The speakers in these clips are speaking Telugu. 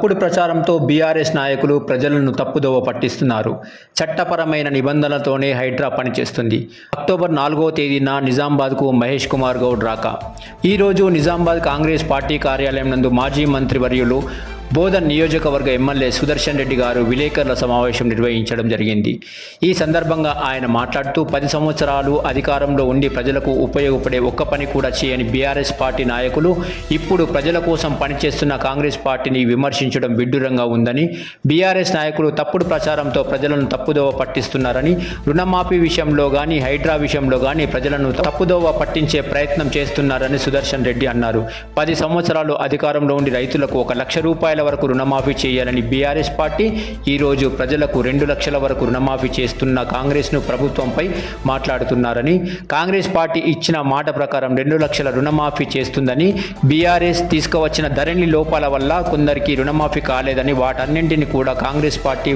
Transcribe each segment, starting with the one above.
తప్పుడు ప్రచారంతో బీఆర్ఎస్ నాయకులు ప్రజలను తప్పుదోవ పట్టిస్తున్నారు. చట్టపరమైన నిబంధనలతోనే హైడ్రా పనిచేస్తుంది. అక్టోబర్ నాలుగో తేదీన నిజామాబాద్కు మహేష్ కుమార్ గౌడ్ రాక. ఈరోజు నిజామాబాద్ కాంగ్రెస్ పార్టీ కార్యాలయం నందు మాజీ మంత్రివర్యులు బోధన్ నియోజకవర్గ ఎమ్మెల్యే సుదర్శన్ రెడ్డి గారు విలేకరుల సమావేశం నిర్వహించడం జరిగింది. ఈ సందర్భంగా ఆయన మాట్లాడుతూ పది సంవత్సరాలు అధికారంలో ఉండి ప్రజలకు ఉపయోగపడే ఒక్క పని కూడా చేయని బీఆర్ఎస్ పార్టీ నాయకులు ఇప్పుడు ప్రజల కోసం పనిచేస్తున్న కాంగ్రెస్ పార్టీని విమర్శించడం విడ్డూరంగా ఉందని బీఆర్ఎస్ నాయకులు తప్పుడు ప్రచారంతో ప్రజలను తప్పుదోవ పట్టిస్తున్నారని రుణమాఫీ విషయంలో కానీ హైడ్రా విషయంలో కానీ ప్రజలను తప్పుదోవ పట్టించే ప్రయత్నం చేస్తున్నారని సుదర్శన్ రెడ్డి అన్నారు. పది సంవత్సరాలు అధికారంలో ఉండి రైతులకు ఒక లక్ష రూపాయల వరకు రుణమాఫీ చేయాలని బీఆర్ఎస్ పార్టీ ఈరోజు ప్రజలకు రెండు లక్షల వరకు రుణమాఫీ చేస్తున్న కాంగ్రెస్ను ప్రభుత్వంపై మాట్లాడుతున్నారని కాంగ్రెస్ పార్టీ ఇచ్చిన మాట ప్రకారం రెండు లక్షల రుణమాఫీ చేస్తుందని బీఆర్ఎస్ తీసుకువచ్చిన ధరణి లోపాల వల్ల కొందరికి రుణమాఫీ కాలేదని వాటన్నింటిని కూడా కాంగ్రెస్ పార్టీ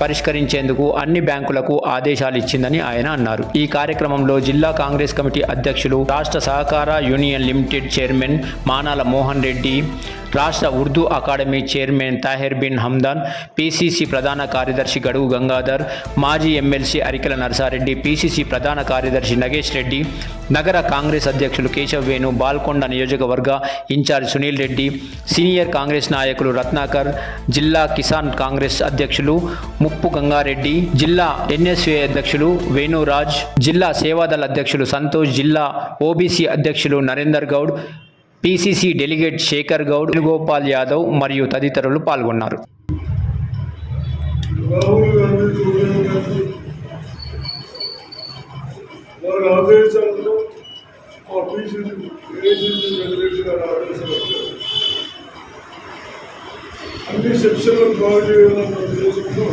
పరిష్కరించేందుకు అన్ని బ్యాంకులకు ఆదేశాలు ఇచ్చిందని ఆయన అన్నారు. ఈ కార్యక్రమంలో జిల్లా కాంగ్రెస్ కమిటీ అధ్యక్షులు రాష్ట్ర సహకార union limited chairman Manala Mohan Reddy రాష్ట్ర Urdu academy chairman Taher bin Hamdan PCC ప్రధాన కార్యదర్శి గడువు గంగాధర్ మాజీ ఎమ్మెల్సీ అరికెల నరసారెడ్డి పిసిసి ప్రధాన కార్యదర్శి నగేష్ రెడ్డి నగర కాంగ్రెస్ అధ్యక్షులు కేశవ్ వేణు బాల్కొండ నియోజకవర్గ in charge Sunil Reddy senior Congress నాయకులు రత్నాకర్ జిల్లా కిసాన్ కాంగ్రెస్ అధ్యక్షులు ముప్పు గంగారెడ్డి జిల్లా ఎన్ఎస్ఏ అధ్యక్షులు వేణురాజ్ జిల్లా సేవాదళ అధ్యక్షులు సంతోష్ జిల్లా ఓబీసీ అధ్యక్షులు నరేందర్ గౌడ్ పిసిసి డెలిగేట్ శేఖర్ గౌడ్ వేణుగోపాల్ యాదవ్ మరియు తదితరులు పాల్గొన్నారు. అన్ని సెక్షన్లు బాగు చేయాలన్న ఉద్దేశంతో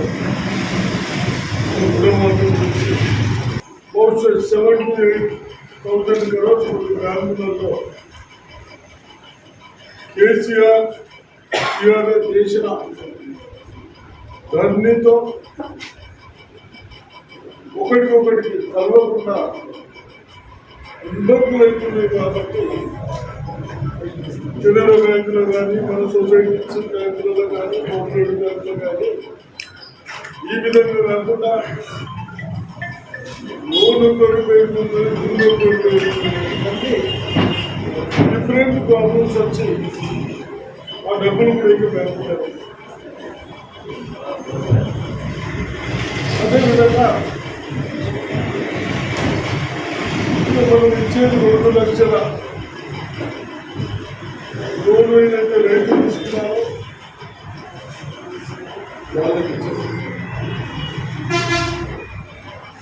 సెవెంటీ ఎయిట్ థౌసండ్ క్రోర్స్ గ్రామీణలో కేసీఆర్ టీఆర్ఎస్ చేసిన ధర్నీతో ఒకటికొకటికి కలవకుండా ఇబ్బందులు అవుతున్నాయి కాబట్టి కెనరా బ్యాంకులో కానీ మన సొసైటీ బ్యాంకులలో కానీ కోఆపరేటివ్ బ్యాంకులో కానీ ఈ విధంగా కాకుండా లోన్ ఒకటి పెరుగుతుంది ముందు ఒకటి పెరుగుతుంది డిఫరెంట్ ప్రాబ్లమ్స్ వచ్చి ఆ డబ్బులు కూడా పెరుగుతారు అదేవిధంగా మనం ఇచ్చేది రెండు లక్షల లోన్ ఏదైతే రైతు తీసుకున్నారో. వాళ్ళకి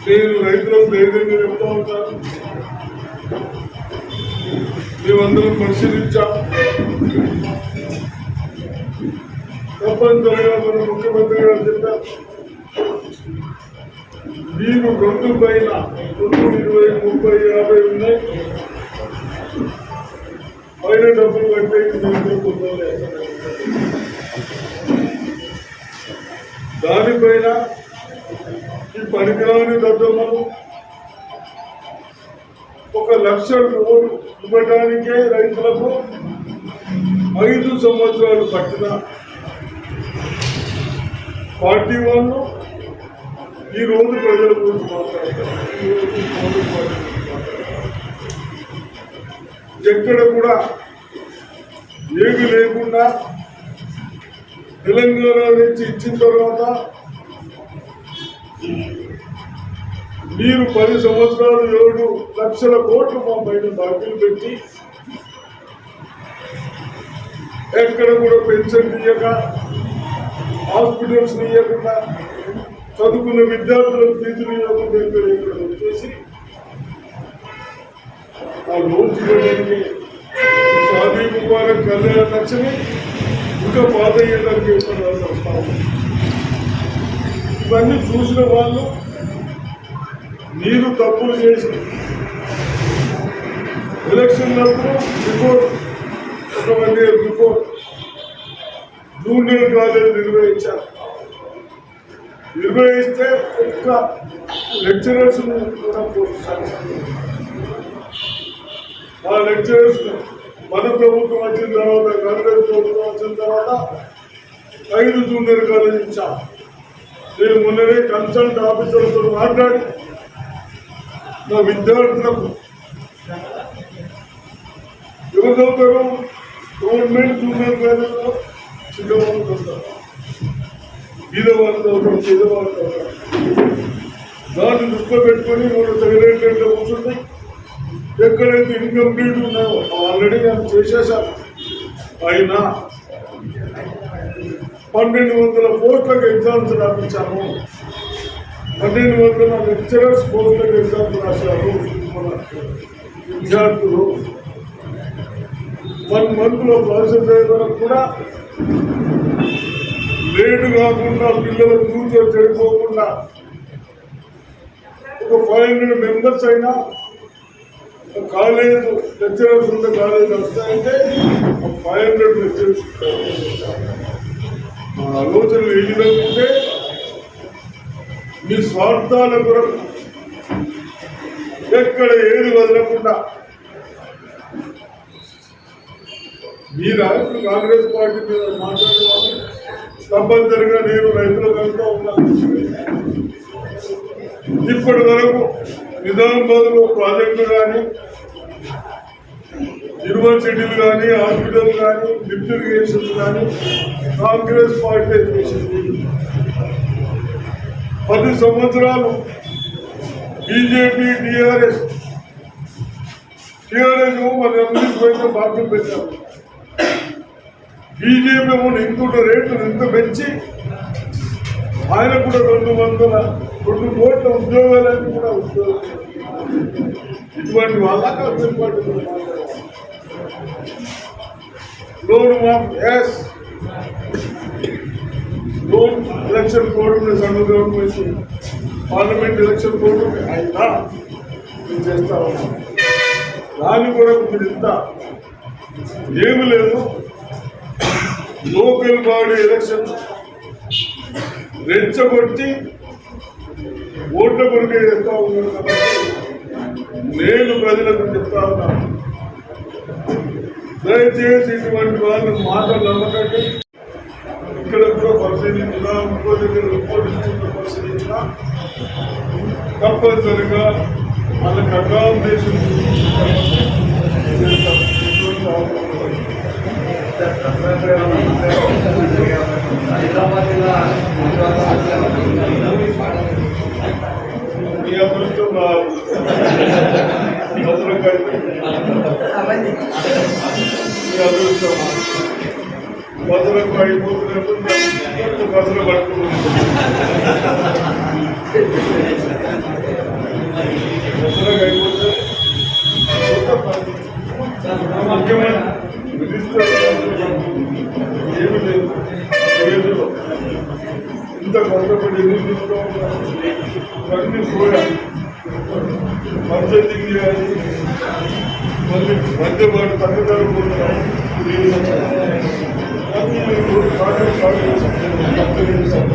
నేను రైతులకు ధైర్యంగా చెప్తా ఉంటాను. మేమందరం పరిశీలించాం. తప్పనిసరిగా మన ముఖ్యమంత్రి గారు చెప్పారు. మీరు రెండు పైన రెండు ఇరవై ముప్పై యాభై ఉన్నాయి. పైన డబ్బులు కట్టే దానిపైన ఈ పరికరాన్ని దద్దమ్మలు ఒక లక్ష లోన్ ఇవ్వడానికే రైతులకు ఐదు సంవత్సరాలు పట్టిన పార్టీ వాళ్ళు ఈ రోజు ప్రజల గురించి మాట్లాడతారు గురించి మాట్లాడతారు. ఎక్కడ కూడా ఏమి లేకుండా తెలంగాణ నుంచి ఇచ్చిన తర్వాత మీరు పది సంవత్సరాలు ఏడు లక్షల కోట్లు మా పైన బాకీలు పెట్టి ఎక్కడ కూడా పెన్షన్ తీయక హాస్పిటల్స్ ఇవ్వకుండా చదువుకున్న విద్యార్థులకు ఫీజులు ఇవ్వకుండా ఇక్కడ ఇక్కడ వచ్చేసి ఆ లోన్ చేయడానికి షాదీ ముబారక్ కళ్యాణ లక్ష్మి ఇంకా పాత ఇళ్ళకి ఇవ్వడానికి ఇవన్నీ చూసిన వాళ్ళు మీరు తప్పులు చేసి ఎలక్షన్లకు రిపోర్ట్ ఒక one year report junior college నిర్వహించారు నిర్వహిస్తే ఒక్క లెక్చరర్స్ ఆ లెక్చరర్స్ మన ప్రభుత్వం వచ్చిన తర్వాత కాంగ్రెస్ ప్రభుత్వం వచ్చిన తర్వాత ఐదు జూనియర్ కాలేజ్ ఇచ్చాం. నేను మొన్ననే కన్సల్ట్ ఆఫీసర్తో మాట్లాడి నా విద్యార్థులకు ఎవరు చదువుతారు గవర్నమెంట్ జూనియర్ కాలేజీలో చిన్నవాళ్ళు చదువుతారు బీదవాళ్ళు చదువుతారు పేదవాళ్ళు చదువుతారు దాన్ని దృష్టిలో పెట్టుకొని మూడు సెక్రటరీలో కూర్చుంటే ఎక్కడైతే ఇన్కంప్లీట్ ఉన్నాయో ఆల్రెడీ నేను చేసేసాను. అయినా పన్నెండు వందల కోట్లకు ఎగ్జామ్స్ రాపించాము పన్నెండు వందల లెక్చరర్స్ పోస్టులకు ఎగ్జామ్స్ రాశారు. మన విద్యార్థులు వన్ మంత్లో ప్రాసెస్ అయ్యే వరకు కూడా లేటు కాకుండా పిల్లలు ఫ్యూచర్ చెడిపోకుండా ఒక ఫైవ్ హండ్రెడ్ మెంబర్స్ అయినా కాలేజ్ లెక్చరర్స్ ఉన్న కాలేజ్ వస్తాయంటే ఫైవ్ హండ్రెడ్ లెక్చరర్స్ మా ఆలోచనలు ఏ విధంగా ఉంటే మీ స్వార్థాల కొరకు ఎక్కడ ఏది వదలకుండా మీ రాష్ట్ర కాంగ్రెస్ పార్టీ మీద మాట్లాడేవాళ్ళు తప్పనిసరిగా నేను రైతుల కలుగుతూ ఉన్నాను ఇప్పటి వరకు నిజామాబాద్లో ప్రాజెక్టులు కానీ యూనివర్సిటీలు కానీ హాస్పిటల్ కానీ లిఫ్ట్ ఇరిగేషన్స్ కానీ కాంగ్రెస్ పార్టీ చేసింది. పది సంవత్సరాలు బీజేపీ టీఆర్ఎస్ టీఆర్ఎస్ మరి అభివృద్ధి పైన బాధ్యత పెట్టారు. బీజేపీ ఏమో ఇంత రేట్లు ఇంత పెంచి ఆయన కూడా రెండు వందల రెండు కోట్ల ఉద్యోగాలన్నీ కూడా ఉద్యోగాలు ఇటువంటి వాళ్ళ కాంగ్రెస్ పార్టీ లోన్ మాఫ్ ఎస్. లోన్ ఎలక్షన్ కోడ్ ఉంది central government parliament election code అయినా మేము చేస్తా ఉన్నాం. దాన్ని కూడా మీరు ఇంత ఏమి లేదు. లోకల్ బాడీ ఎలక్షన్ రెచ్చగొట్టి ఓట్ల కొరికే చేస్తా ఉన్నాను కాబట్టి నేను ప్రజలకు చెప్తా ఉన్నాను దయచేసి ఇటువంటి వాళ్ళు మాట నమ్మకండి. పరిశీలించినా ఇంకో దగ్గర రిపోర్ట్ ఇచ్చిన పరిశీలించినా తప్పనిసరిగా వాళ్ళకి అకామిడేషన్ మీ అదృష్టం నా భద్రకాయ మీ అదృష్టం బదులకు అయిపోతున్నప్పుడు బదులు పట్టుకుంటుంది ముఖ్యమైన మినిస్టర్ ఏమి లేదు. ఇంత కొంతమంది ఎన్ని అన్ని పోయా మధ్య దిగి మళ్ళీ మధ్య పాటు తగ్గదారు పోతున్నాయి కాంగ్రెస్ కాంగ్రెస్